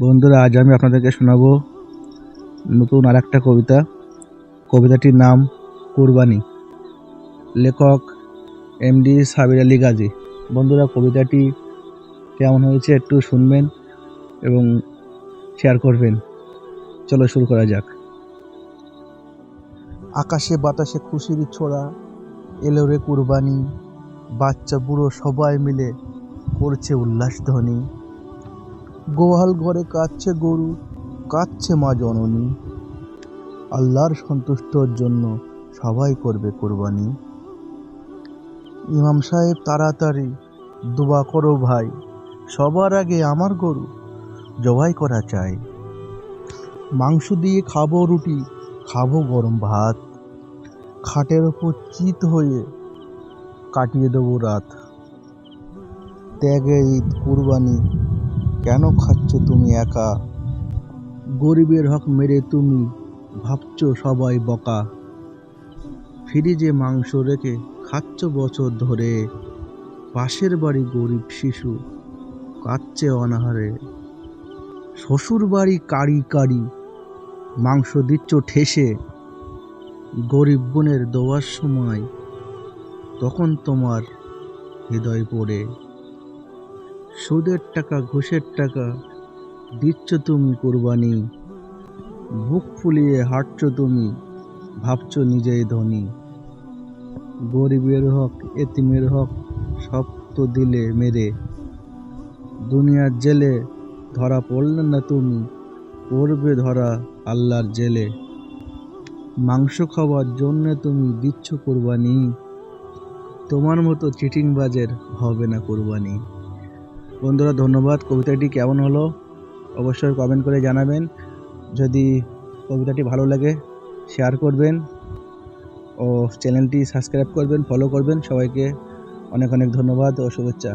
বন্ধুরা, আজ আমি আপনাদেরকে শোনাবো নতুন আর একটা কবিতা। কবিতাটির নাম কুরবানি। লেখক এমডি সাবির আলী গাজী। বন্ধুরা, কবিতাটি কেমন হয়েছে একটু শুনবেন এবং শেয়ার করবেন। চলো শুরু করা যাক। আকাশে বাতাসে খুশির ছোড়া, এলো রে কুরবানি। বাচ্চা বুড়ো সবাই মিলে করছে উল্লাস ধ্বনি। গোয়াল ঘরে কাচ্ছে গরু কাচ্ছে মা জননী। আল্লাহর সন্তুষ্টর জন্য সবাই করবে কোরবানি। ইমাম সাহেব তাড়াতাড়ি, দোয়া করো ভাই, সবার আগে আমার গরু জবাই করা চাই। মাংস দিয়ে খাব রুটি, খাব গরম ভাত। খাটের ওপর চিত হয়ে কাটিয়ে দেবো রাত। ত্যাগে ঈদ, কুরবানি কেন খাচ্ছ তুমি একা? গরিবের হক মেরে তুমি, ভাবছ সবাই বকা। ফ্রিজে মাংস রেখে খাচ্ছ বছর ধরে। পাশের বাড়ি গরিব শিশু কাচ্ছে অনাহারে। শ্বশুর বাড়ি কাড়ি কাড়ি, মাংস দিচ্ছ ঠেসে। গরিব বোনের দেওয়ার সময় তখন তোমার হৃদয় পড়ে। সুদের টাকা, ঘুষের টাকা, দিচ্ছ তুমি কোরবানি, বুক ফুলিয়ে হাঁটছ তুমি, ভাবছ নিজেই ধনী। গরিবের হক, এতিমের হক, সব তো দিলে মেরে। দুনিয়ার জেলে ধরা পড়লে না তুমি, পড়বে ধরা আল্লাহর জেলে। মাংস খাওয়ার জন্য তুমি দিচ্ছ কোরবানি, তোমার মতো চিটিংবাজের হবে না কোরবানি। বন্ধুরা, ধন্যবাদ। কবিতাটি কেমন হলো অবশ্যই কমেন্ট করে জানাবেন। যদি কবিতাটি ভালো লাগে শেয়ার করবেন ও চ্যানেলটি সাবস্ক্রাইব করবেন ফলো করবেন। সবাইকে অনেক অনেক ধন্যবাদ ও শুভেচ্ছা।